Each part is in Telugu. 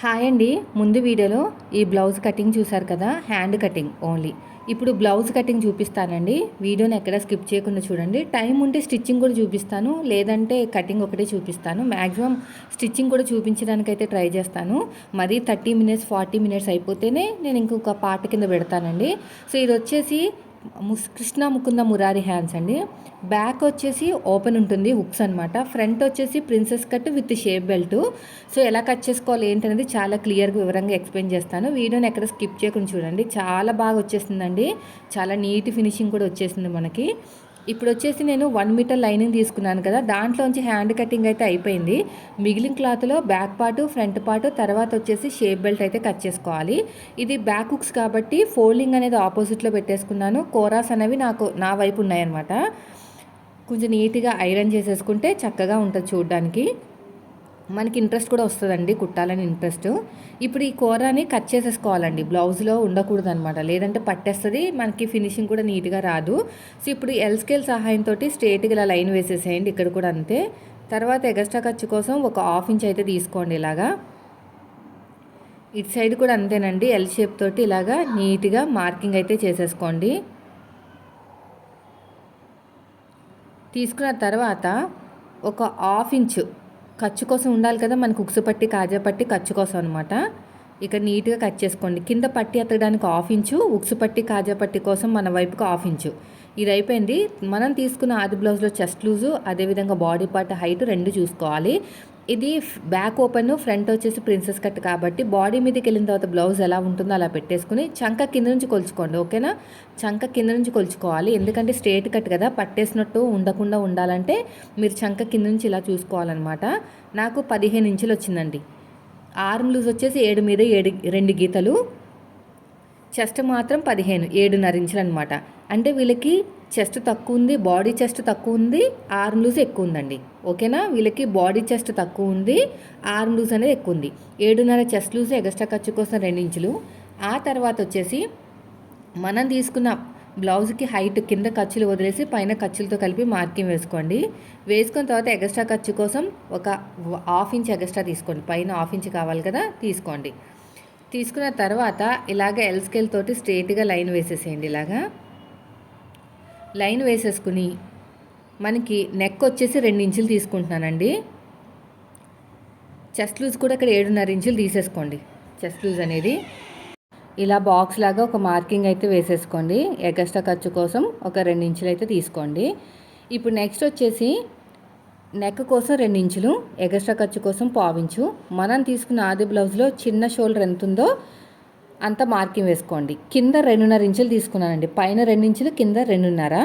హాయ్ అండి. ముందు వీడియోలో ఈ బ్లౌజ్ కటింగ్ చూసారు కదా? Hand cutting only. ఇప్పుడు బ్లౌజ్ కటింగ్ చూపిస్తానండి. వీడియోని ఎక్కడ స్కిప్ చేయకుండా చూడండి. టైం ఉంటే స్టిచ్చింగ్ కూడా చూపిస్తాను. లేదంటే కటింగ్ ఒకటే చూపిస్తాను. మ్యాక్సిమం స్టిచ్చింగ్ కూడా చూపించడానికైతే ట్రై చేస్తాను. మరీ థర్టీ మినిట్స్ ఫార్టీ మినిట్స్ అయిపోతేనే నేను ఇంకొక పాట కింద పెడతానండి. సో ఇది వచ్చేసి కృష్ణ ముకుంద మురారి హ్యాండ్స్ అండి. బ్యాక్ వచ్చేసి ఓపెన్ ఉంటుంది హుక్స్ అనమాట ఫ్రంట్ వచ్చేసి princess cut with shape belt. So ఎలా కట్ చేసుకోవాలి ఏంటనేది చాలా క్లియర్గా వివరంగా ఎక్స్ప్లెయిన్ చేస్తాను. వీడియోని ఎక్కడ స్కిప్ చేయకుండా చూడండి. చాలా బాగా వచ్చేసిందండి చాలా నీట్ ఫినిషింగ్ కూడా వచ్చేసింది మనకి. ఇప్పుడు వచ్చేసి నేను వన్ మీటర్ లైనింగ్ తీసుకున్నాను కదా దాంట్లోంచి హ్యాండ్ కటింగ్ అయితే అయిపోయింది. మిగిలిన క్లాత్లో బ్యాక్ పార్టు ఫ్రంట్ పార్టు తర్వాత వచ్చేసి షేప్ బెల్ట్ అయితే కట్ చేసుకోవాలి. ఇది బ్యాక్ హుక్స్ కాబట్టి ఫోల్డింగ్ అనేది ఆపోజిట్లో పెట్టేసుకున్నాను. కోరాస్ అనేవి నాకు నా వైపు ఉన్నాయన్నమాట. కొంచెం నీట్గా ఐరన్ చేసేసుకుంటే చక్కగా ఉంటుంది చూడడానికి. మనకి ఇంట్రెస్ట్ కూడా వస్తుందండి కుట్టాలని ఇంట్రెస్ట్. ఇప్పుడు ఈ కూరని కట్ చేసేసుకోవాలండి. బ్లౌజ్లో ఉండకూడదు అనమాట లేదంటే పట్టేస్తుంది మనకి ఫినిషింగ్ కూడా నీట్గా రాదు. సో ఇప్పుడు ఎల్ స్కేల్ సహాయంతో స్ట్రేట్గా ఇలా లైన్ వేసేసేయండి ఇక్కడ కూడా అంతే. తర్వాత ఎగస్ట్రా ఖర్చు కోసం ఒక హాఫ్ ఇంచ్ అయితే తీసుకోండి ఇలాగా. ఇటు సైడ్ కూడా అంతేనండి. ఎల్ షేప్ తోటి ఇలాగా నీట్గా మార్కింగ్ అయితే చేసేసుకోండి. తీసుకున్న తర్వాత ఒక హాఫ్ ఇంచు ఖర్చు కోసం ఉండాలి కదా మనకు ఉక్సు పట్టి కాజా పట్టి ఖర్చు కోసం అనమాట ఇక నీట్గా కట్ చేసుకోండి. కింద పట్టి ఎత్తడానికి హాఫ్ ఇంచు ఉక్సు పట్టి కాజా పట్టి కోసం మన వైపుకి హాఫ్ ఇంచు. ఇది అయిపోయింది. మనం తీసుకున్న ఆది బ్లౌజ్లో చెస్ట్ లూజు అదేవిధంగా బాడీ పార్ట్ హైట్ రెండు చూసుకోవాలి. ఇది బ్యాక్ ఓపెన్ ఫ్రంట్ వచ్చేసి ప్రిన్సెస్ కట్ కాబట్టి బాడీ మీదకి వెళ్ళిన తర్వాత బ్లౌజ్ ఎలా ఉంటుందో అలా పెట్టేసుకుని చంక కింద నుంచి కొలుచుకోండి ఓకేనా? చంక కింద నుంచి కొలుచుకోవాలి. ఎందుకంటే స్ట్రేట్ కట్ కదా పట్టేసినట్టు ఉండకుండా ఉండాలంటే మీరు చంక కింద నుంచి ఇలా చూసుకోవాలన్నమాట. నాకు పదిహేను ఇంచులు వచ్చిందండి. ఆర్మ్ లూజ్ వచ్చేసి ఏడు మీద ఏడు రెండు గీతలు. చెస్ట్ మాత్రం పదిహేను ఏడున్నర ఇంచులు అనమాట అంటే వీళ్ళకి చెస్ట్ తక్కువ ఉంది బాడీ చెస్ట్ తక్కువ ఉంది ఆర్మ్ లూజ్ ఎక్కువ ఉందండి ఓకేనా? వీళ్ళకి బాడీ చెస్ట్ తక్కువ ఉంది ఆర్మ్ లూజ్ అనేది ఎక్కువ ఉంది ఏడున్నర చెస్ట్ లూజ్ ఎగస్ట్రా ఖర్చు కోసం రెండు ఇంచులు. ఆ తర్వాత వచ్చేసి మనం తీసుకున్న బ్లౌజ్కి హైట్ కింద ఖర్చులు వదిలేసి పైన ఖర్చులతో కలిపి మార్కింగ్ వేసుకోండి. వేసుకున్న తర్వాత ఎగస్ట్రా ఖర్చు కోసం ఒక హాఫ్ ఇంచ్ ఎగస్ట్రా తీసుకోండి. పైన హాఫ్ ఇంచ్ కావాలి కదా తీసుకోండి. తీసుకున్న తర్వాత ఇలాగ ఎల్ స్కేల్ తోటి స్ట్రేట్గా లైన్ వేసేసేయండి ఇలాగా. లైన్ వేసేసుకుని మనకి నెక్ వచ్చేసి రెండు ఇంచులు తీసుకుంటున్నానండి. చెస్ట్ లూజ్ కూడా ఇక్కడ ఏడున్నర ఇంచులు తీసేసుకోండి. చెస్ట్ లూజ్ అనేది ఇలా బాక్స్ లాగా ఒక మార్కింగ్ అయితే వేసేసుకోండి. ఎగస్ట్రా ఖర్చు కోసం ఒక రెండు ఇంచులు అయితే తీసుకోండి. ఇప్పుడు నెక్స్ట్ వచ్చేసి నెక్ కోసం రెండు ఇంచులు ఎగస్ట్రా ఖర్చు కోసం పావించు మనం తీసుకున్న ఆది బ్లౌజ్లో చిన్న షోల్డర్ ఎంత ఉందో అంత మార్కింగ్ వేసుకోండి. కింద రెండున్నర ఇంచులు తీసుకున్నానండి. పైన రెండు ఇంచులు కింద రెండున్నర.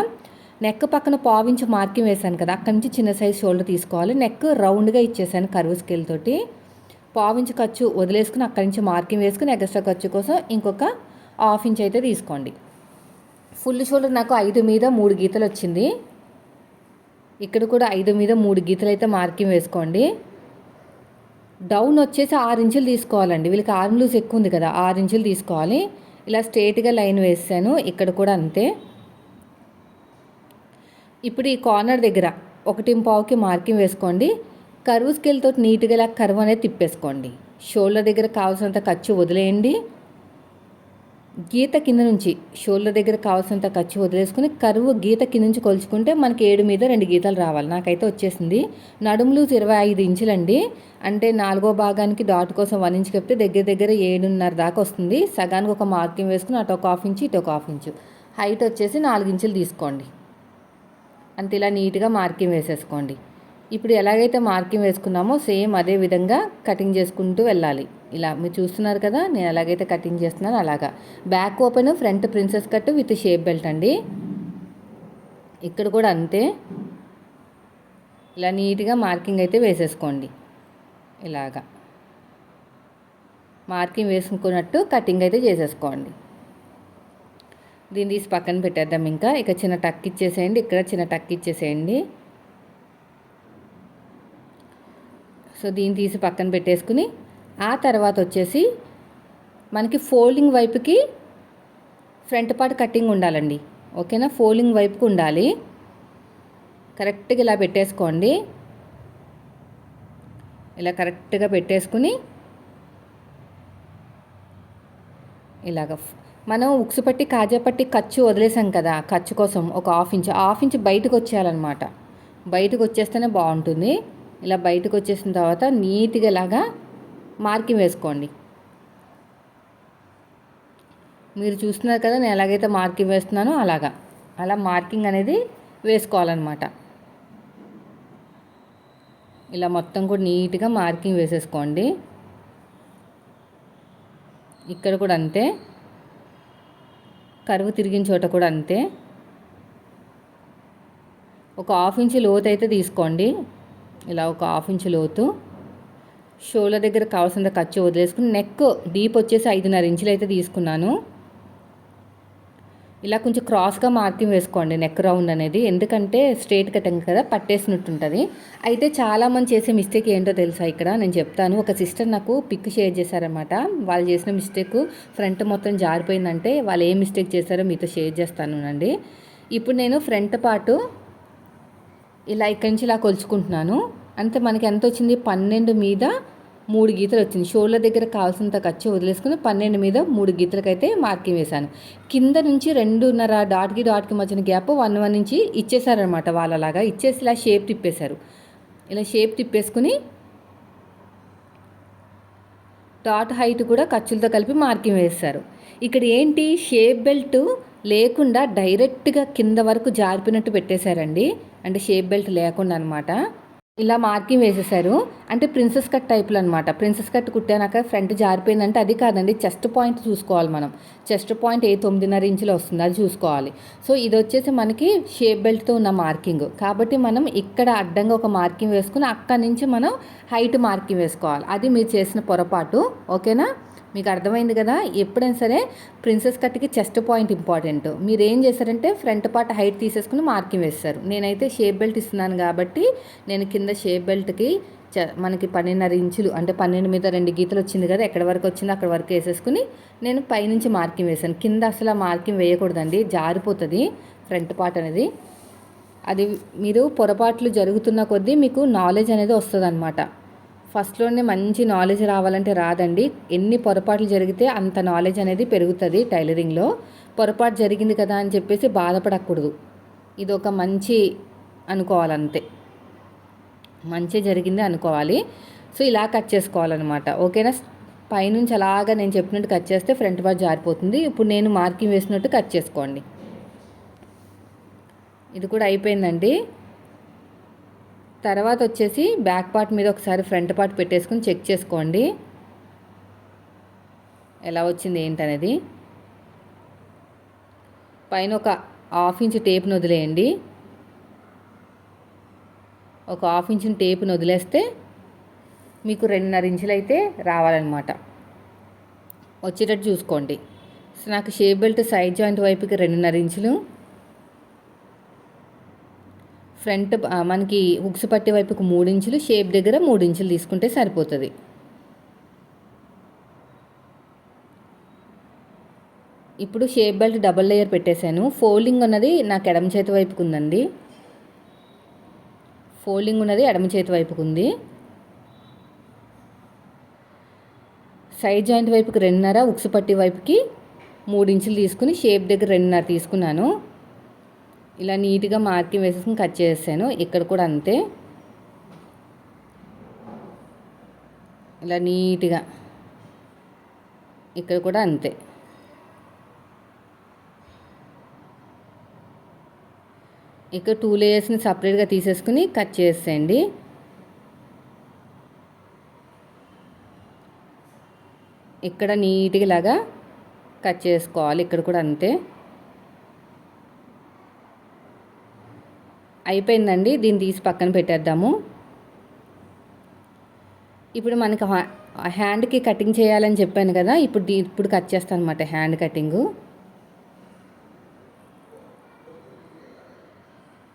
నెక్ పక్కన పావించి మార్కింగ్ వేశాను కదా అక్కడి నుంచి చిన్న సైజ్ షోల్డర్ తీసుకోవాలి. నెక్ రౌండ్గా ఇచ్చేసాను కరువు స్కేల్ తోటి. పావించి ఖర్చు వదిలేసుకుని అక్కడి నుంచి మార్కింగ్ వేసుకుని ఎక్స్ట్రా ఖర్చు కోసం ఇంకొక హాఫ్ ఇంచ్ అయితే తీసుకోండి. ఫుల్ షోల్డర్ నాకు ఐదు మీద మూడు గీతలు వచ్చింది. ఇక్కడ కూడా ఐదు మీద మూడు గీతలు అయితే మార్కింగ్ వేసుకోండి. డౌన్ వచ్చేసి ఆరు ఇంచులు తీసుకోవాలండి. వీళ్ళకి ఆర్మ్ లూజ్ ఎక్కువ ఉంది కదా ఆరు ఇంచులు తీసుకోవాలి. ఇలా స్ట్రేట్గా లైన్ వేసాను ఇక్కడ కూడా అంతే. ఇప్పుడు ఈ కార్నర్ దగ్గర ఒకటి పావుకి మార్కింగ్ వేసుకోండి. కరువు స్కేల్తో నీట్గా ఇలా కరువు అనేది తిప్పేసుకోండి. షోల్డర్ దగ్గర కావాల్సినంత ఖర్చు వదిలేయండి. గీత కింద నుంచి షోల్డర్ దగ్గర కావాల్సినంత ఖర్చు వదిలేసుకుని కరువు గీత కింద నుంచి కొలుచుకుంటే మనకి ఏడు మీద రెండు గీతలు రావాలి. నాకైతే వచ్చేసింది. నడుములు ఇరవై ఐదు ఇంచులండి. అంటే నాలుగో భాగానికి డాట్ కోసం వన్ ఇంచ్ చెప్తే దగ్గర దగ్గర ఏడున్నర దాకా వస్తుంది. సగానికి ఒక మార్కింగ్ వేసుకుని అటు ఒక హాఫ్ ఇంచు ఇటు ఒక హాఫ్ ఇంచు. హైట్ వచ్చేసి నాలుగు ఇంచులు తీసుకోండి. అంతే ఇలా నీట్గా మార్కింగ్ వేసేసుకోండి. ఇప్పుడు ఎలాగైతే మార్కింగ్ వేసుకున్నామో సేమ్ అదే విధంగా కటింగ్ చేసుకుంటూ వెళ్ళాలి. ఇలా మీరు చూస్తున్నారు కదా నేను ఎలాగైతే కటింగ్ చేస్తున్నాను అలాగా. Back open front princess cut with shape belt అండి. ఇక్కడ కూడా అంతే. ఇలా నీట్గా మార్కింగ్ అయితే వేసేసుకోండి. ఇలాగా. మార్కింగ్ వేసుకున్నట్టు కటింగ్ అయితే చేసేసుకోండి. దీన్ని తీసి పక్కన పెట్టేద్దాం ఇంకా. ఇక చిన్న టక్ ఇచ్చేసేయండి. ఇక్కడ చిన్న టక్ ఇచ్చేసేయండి. సో దీన్ని తీసి పక్కన పెట్టేసుకుని ఆ తర్వాత వచ్చేసి మనకి ఫోల్డింగ్ వైపుకి ఫ్రంట్ పార్ట్ కటింగ్ ఉండాలండి. ఓకేనా? ఫోల్డింగ్ వైపుకి ఉండాలి. కరెక్ట్గా ఇలా పెట్టేసుకోండి. ఇలా కరెక్ట్గా పెట్టేసుకుని ఇలాగ మనం ఉక్సు పట్టి కాజా పట్టి ఖర్చు వదిలేసాం కదా ఖర్చు కోసం ఒక హాఫ్ ఇంచ్ హాఫ్ ఇంచ్ బయటకు వచ్చేయాలన్నమాట. బయటకు వచ్చేస్తేనే బాగుంటుంది. ఇలా బయటకు వచ్చేసిన తర్వాత నీట్గా ఇలాగా మార్కింగ్ వేసుకోండి. మీరు చూస్తున్నారు కదా నేను ఎలాగైతే మార్కింగ్ వేస్తున్నానో అలాగా. అలా మార్కింగ్ అనేది వేసుకోవాలన్నమాట. ఇలా మొత్తం కూడా నీట్గా మార్కింగ్ వేసేసుకోండి. ఇక్కడ కూడా అంతే. కరువు తిరిగిన చోట కూడా అంతే. ఒక హాఫ్ ఇంచ్ లోతు అయితే తీసుకోండి. ఇలా ఒక హాఫ్ ఇంచ్ లోతు. షోల్డర్ దగ్గర కావాల్సినంత ఖర్చు వదిలేసుకుని నెక్ డీప్ వచ్చేసి ఐదున్నర ఇంచులు అయితే తీసుకున్నాను. ఇలా కొంచెం క్రాస్గా మార్కింగ్ వేసుకోండి నెక్ రౌండ్ అనేది. ఎందుకంటే స్ట్రేట్ కటింగ్ కదా పట్టేసినట్టుంటుంది. అయితే చాలామంది చేసే మిస్టేక్ ఏంటో తెలుసా ఇక్కడ? నేను చెప్తాను. ఒక సిస్టర్ నాకు పిక్ షేర్ చేశారనమాట వాళ్ళు చేసిన మిస్టేక్ ఫ్రంట్ మొత్తం జారిపోయిందంటే వాళ్ళు ఏ మిస్టేక్ చేశారో మీతో షేర్ చేస్తాను అండి ఇప్పుడు నేను ఫ్రంట్ పార్టు ఇలా ఇక్కడి నుంచి ఇలా కొలుచుకుంటున్నాను. అంటే మనకి ఎంత వచ్చింది? పన్నెండు మీద మూడు గీతలు వచ్చింది. షోల్డర్ దగ్గర కావాల్సినంత ఖర్చు వదిలేసుకుని పన్నెండు మీద మూడు గీతలకైతే మార్కింగ్ వేశాను. కింద నుంచి రెండున్నర డాట్కి డాట్కి మధ్యన గ్యాప్ వన్ వన్ నుంచి ఇచ్చేసారనమాట వాళ్ళలాగా ఇచ్చేసి ఇలా షేప్ తిప్పేశారు. ఇలా షేప్ తిప్పేసుకుని డాట్ హైట్ కూడా ఖర్చులతో కలిపి మార్కింగ్ వేస్తారు ఇక్కడ ఏంటి? షేప్ బెల్ట్ లేకుండా డైరెక్ట్గా కింద వరకు జారిపినట్టు పెట్టేశారండి. అంటే షేప్ బెల్ట్ లేకుండా అనమాట ఇలా మార్కింగ్ వేసేసారు. అంటే ప్రిన్సెస్ కట్ టైప్లో అనమాట ప్రిన్సెస్ కట్ కుట్టాక ఫ్రంట్ జారిపోయిందంటే అది కాదండి. చెస్ట్ పాయింట్ చూసుకోవాలి మనం. చెస్ట్ పాయింట్ ఏ తొమ్మిదిన్నర ఇంచులో వస్తుంది. అది చూసుకోవాలి. సో ఇది వచ్చేసి మనకి షేప్ బెల్ట్తో ఉన్న మార్కింగ్. కాబట్టి మనం ఇక్కడ అడ్డంగా ఒక మార్కింగ్ వేసుకుని అక్కడి నుంచి మనం హైట్ మార్కింగ్ వేసుకోవాలి. అది మీరు చేసిన పొరపాటు. ఓకేనా? మీకు అర్థమైంది కదా? ఎప్పుడైనా సరే ప్రిన్సెస్ కట్కి చెస్ట్ పాయింట్ ఇంపార్టెంట్. మీరు ఏం చేశారంటే ఫ్రంట్ పార్ట్ హైట్ తీసేసుకుని మార్కింగ్ వేస్తారు. నేనైతే షేప్ బెల్ట్ ఇస్తున్నాను కాబట్టి నేను కింద షేప్ బెల్ట్కి చ మనకి పన్నెండున్నర ఇంచులు అంటే పన్నెండు మీద రెండు గీతలు వచ్చింది కదా ఎక్కడ వరకు వచ్చిందో అక్కడ వరకు వేసేసుకుని నేను పైనుంచి మార్కింగ్ వేసాను కింద అసలు మార్కింగ్ వేయకూడదండి జారిపోతుంది ఫ్రంట్ పార్ట్ అనేది. అది మీరు పొరపాట్లు జరుగుతున్న కొద్దీ మీకు నాలెడ్జ్ అనేది వస్తుంది అనమాట ఫస్ట్లోనే మంచి నాలెడ్జ్ రావాలంటే రాదండి. ఎన్ని పొరపాట్లు జరిగితే అంత నాలెడ్జ్ అనేది పెరుగుతుంది టైలరింగ్లో. పొరపాటు జరిగింది కదా అని చెప్పేసి బాధపడకూడదు. ఇది ఒక మంచి అనుకోవాలంతే. మంచి జరిగింది అనుకోవాలి. సో ఇలా కట్ చేసుకోవాలన్నమాట. ఓకేనా? పైనుంచి అలాగా నేను చెప్పినట్టు కట్ చేస్తే ఫ్రంట్ పార్ట్ జారిపోతుంది. ఇప్పుడు నేను మార్కింగ్ వేసినట్టు కట్ చేసుకోండి. ఇది కూడా అయిపోయిందండి. తర్వాత వచ్చేసి బ్యాక్ పార్ట్ మీద ఒకసారి ఫ్రంట్ పార్ట్ పెట్టేసుకుని చెక్ చేసుకోండి. ఎలా వచ్చింది ఏంటనేది. పైన ఒక హాఫ్ ఇంచ్ టేప్ను వదిలేయండి. ఒక హాఫ్ ఇంచ్ టేప్ను వదిలేస్తే మీకు రెండున్నర ఇంచులు అయితే రావాలన్నమాట. వచ్చేటట్టు చూసుకోండి. నాకు షేప్ బెల్ట్ సైడ్ జాయింట్ వైపుకి రెండున్నర ఇంచులు ఫ్రంట్ మనకి హుక్స్ పట్టే వైపుకు మూడు ఇంచులు షేప్ దగ్గర మూడు ఇంచులు తీసుకుంటే సరిపోతుంది. ఇప్పుడు షేప్ బెల్ట్ డబల్ లేయర్ పెట్టేశాను. ఫోల్డింగ్ ఉన్నది నాకు ఎడమ చేతి వైపుకు ఉందండి. ఫోల్డింగ్ ఉన్నది ఎడమ చేతి వైపుకు ఉంది. సైడ్ జాయింట్ వైపుకి రెండున్నర ఉక్సు పట్టి వైపుకి మూడు ఇంచులు తీసుకుని షేప్ దగ్గర రెండున్నర తీసుకున్నాను. ఇలా నీట్గా మార్కింగ్ వేసేసుకుని కట్ చేసాను ఇక్కడ కూడా అంతే. ఇలా నీట్గా. ఇక్కడ కూడా అంతే. ఇక్కడ టూ లేయర్స్ని సపరేట్గా తీసేసుకుని కట్ చేసేయండి. ఇక్కడ నీట్గా ఇలాగా కట్ చేసుకోవాలి. ఇక్కడ కూడా అంతే. అయిపోయిందండి. దీన్ని తీసి పక్కన పెట్టేద్దాము. ఇప్పుడు మనకి హ్యాండ్కి కటింగ్ చేయాలని చెప్పాను కదా ఇప్పుడు ఇప్పుడు కట్ చేస్తాను అనమాట హ్యాండ్ కటింగు.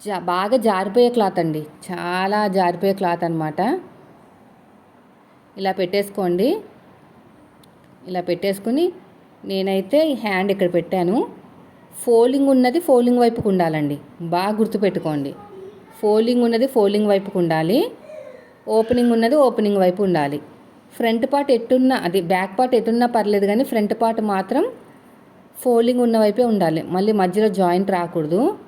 జా బాగా జారిపోయే క్లాత్ అండి. చాలా జారిపోయే క్లాత్ అనమాట ఇలా పెట్టేసుకోండి. ఇలా పెట్టేసుకుని నేనైతే హ్యాండ్ ఇక్కడ పెట్టాను. ఫోలింగ్ ఉన్నది ఫోలింగ్ వైపుకు ఉండాలండి. బాగా గుర్తుపెట్టుకోండి. ఫోలింగ్ ఉన్నది ఫోలింగ్ వైపుకు ఉండాలి. ఓపెనింగ్ ఉన్నది ఓపెనింగ్ వైపు ఉండాలి. ఫ్రంట్ పార్ట్ ఎట్టున్నా అది బ్యాక్ పార్ట్ ఎట్టున్నా పర్లేదు కానీ ఫ్రంట్ పార్ట్ మాత్రం ఫోల్డింగ్ ఉన్న వైపే ఉండాలి. మళ్ళీ మధ్యలో జాయింట్ రాకూడదు.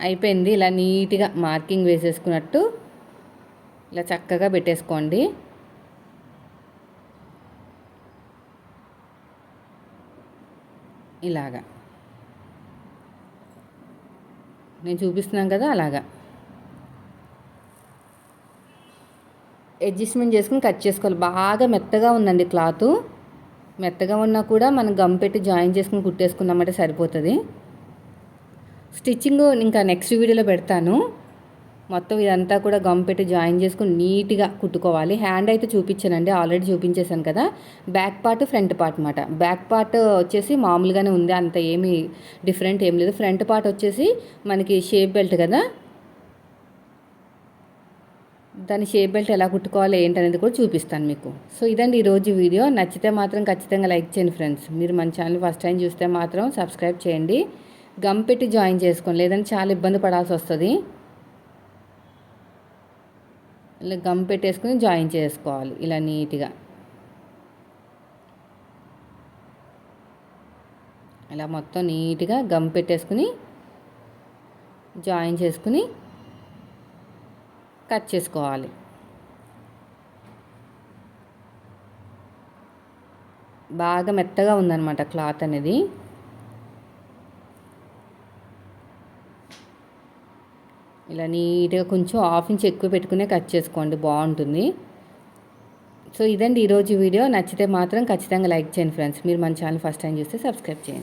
అయిపోయింది. ఇలా నీట్గా మార్కింగ్ వేసేసుకున్నట్టు ఇలా చక్కగా పెట్టేసుకోండి. ఇలాగా. నేను చూపిస్తున్నాను కదా అలాగా. అడ్జస్ట్మెంట్ చేసుకుని కట్ చేసుకోవాలి. బాగా మెత్తగా ఉందండి క్లాత్. మెత్తగా ఉన్నా కూడా మనం గమ్ పెట్టి జాయిన్ చేసుకుని కుట్టేసుకున్నామంటే సరిపోతుంది. స్టిచ్చింగ్ ఇంకా నెక్స్ట్ వీడియోలో పెడతాను. మొత్తం ఇదంతా కూడా గమ్ పెట్టి జాయిన్ చేసుకుని నీట్గా కుట్టుకోవాలి. హ్యాండ్ అయితే చూపించానండి. ఆల్రెడీ చూపించేశాను కదా. బ్యాక్ పార్ట్ ఫ్రంట్ పార్ట్ అనమాట బ్యాక్ పార్ట్ వచ్చేసి మామూలుగానే ఉంది. అంత ఏమీ డిఫరెంట్ ఏం లేదు. ఫ్రంట్ పార్ట్ వచ్చేసి మనకి షేప్ బెల్ట్ కదా. దాని షేప్ బెల్ట్ ఎలా కుట్టుకోవాలి ఏంటనేది కూడా చూపిస్తాను మీకు. సో ఇదండి ఈరోజు వీడియో. నచ్చితే మాత్రం ఖచ్చితంగా లైక్ చేయండి ఫ్రెండ్స్. మీరు మన ఛానల్ ఫస్ట్ టైం చూస్తే మాత్రం సబ్స్క్రైబ్ చేయండి. గమ్ పెట్టి జాయిన్ చేసుకోండి. లేదంటే చాలా ఇబ్బంది పడాల్సి వస్తుంది. ఇలా గమ్ పెట్టేసుకుని జాయిన్ చేసుకోవాలి ఇలా నీట్గా. ఇలా మొత్తం నీట్గా గమ్ పెట్టేసుకుని జాయిన్ చేసుకుని కట్ చేసుకోవాలి. బాగా మెత్తగా ఉందన్నమాట క్లాత్ అనేది. ఇలా నీట్గా కొంచెం హాఫ్ ఇంచ్ ఎక్కువ పెట్టుకునే కట్ చేసుకోండి బాగుంటుంది. సో ఇదండి ఈరోజు వీడియో. నచ్చితే మాత్రం ఖచ్చితంగా లైక్ చేయండి ఫ్రెండ్స్. మీరు మన ఛానల్ ఫస్ట్ టైం చూస్తే సబ్స్క్రైబ్ చేయండి.